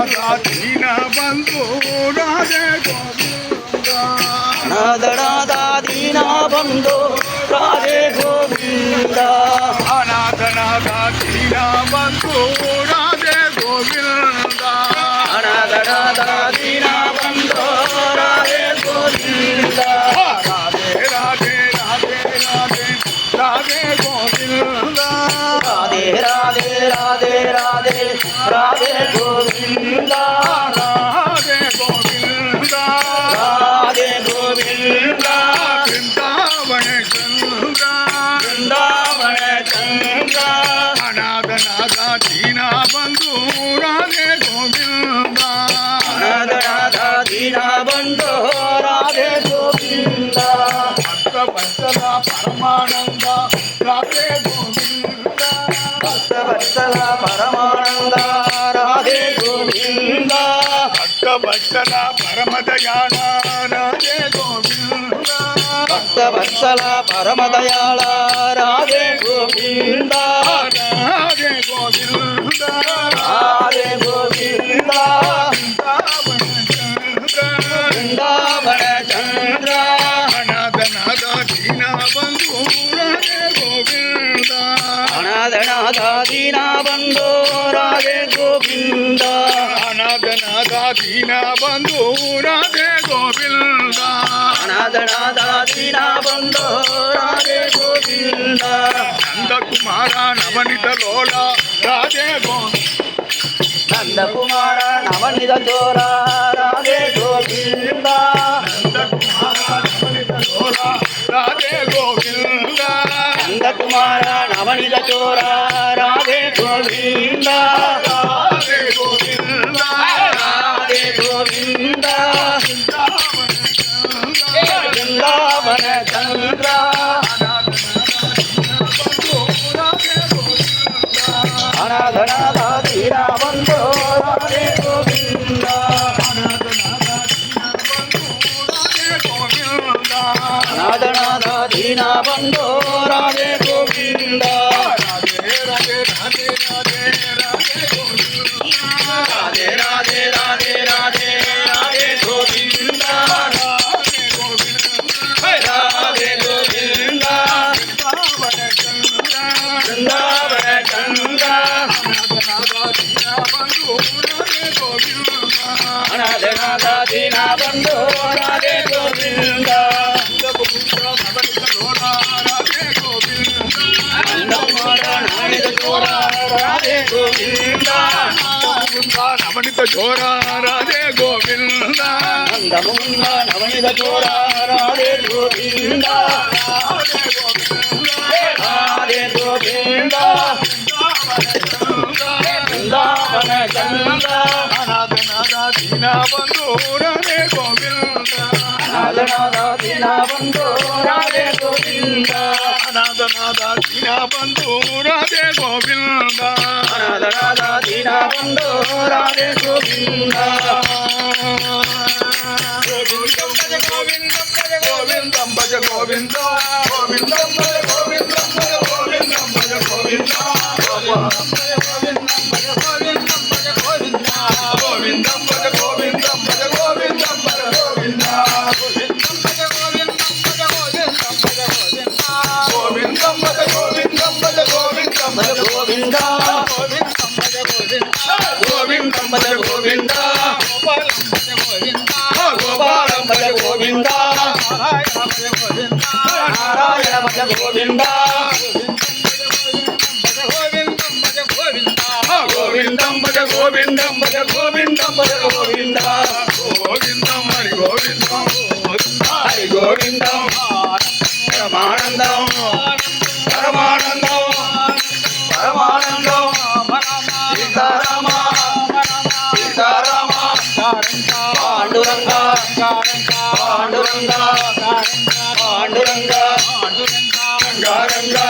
దీన బంధు రాధే గోవింద. రాధ రాధా దీన బంధు ராதே ராதே ராதே கோவிந்தா భక్తవత్సల పరమదయాళే గోవింద. భక్తవత్సల పరమదయాళ రాధే గోవింద. రాధే గోవింద. రాధే గోవింద. బృందావన చంద్ర. అనాథనాథ దీన బంధు. రాధే గోవింద. అనాథనాథ బంధు. దీన బంధు రాధే గోవింద దీన బంధు రాధే గోవింద నందకుమార నవనిత లోల రాధే గోవింద నందకుమార నవనిత చోర రాధే గోవింద నందకుమార నవనిత లోల రాధే గోవింద నందకుమార నవనిత చోర రాధే గోవింద రాధే గోవింద గోవింద. బృందావన చంద్ర అనాధనా తీరా బంధో రాధే గోవిందా రాధనాథ రాధే దిన బండు రాధే గోవింద రాధే గోవింద నవనిత చోర రాధే గోవింద నందముంద నవనిత చోర రాధే గోవింద రాధే గోవింద వృందావన చంద ದೀನ ಬಂಧು ರಾಧೆ ಗೋವಿಂದ ನಾದನಾದ ದಿನ ಬಂದು ರಾಧೆ ಗೋವಿಂದ ಅನಾಥನಾದ ದೀನ ಬಂಧು ರಾಧೆ ಗೋವಿಂದ ಅನಾಥನಾದ ದಿನ ಬಂದು ರಾಧೆ ಗೋವಿಂದ ಗೋವಿಂದಂ ಭಜ ಗೋವಿಂದ ಗೋವಿಂದಂ ಭಜ ಗೋವಿಂದಂ గోవింద. గోవిందమ్మ గోవింద. గోపాలమ్మ గోవింద. నారాయణమ్మ గోవింద. గోవిందమ్మ గోవిందమ్మ గోవిందమ్మ గోవింద. గోవిందమ్మ గోవిందం. గోవిందం. పరమానందం. పరమానందం. పాండురంగా పాండురంగా పాండురంగా రంగా రంగా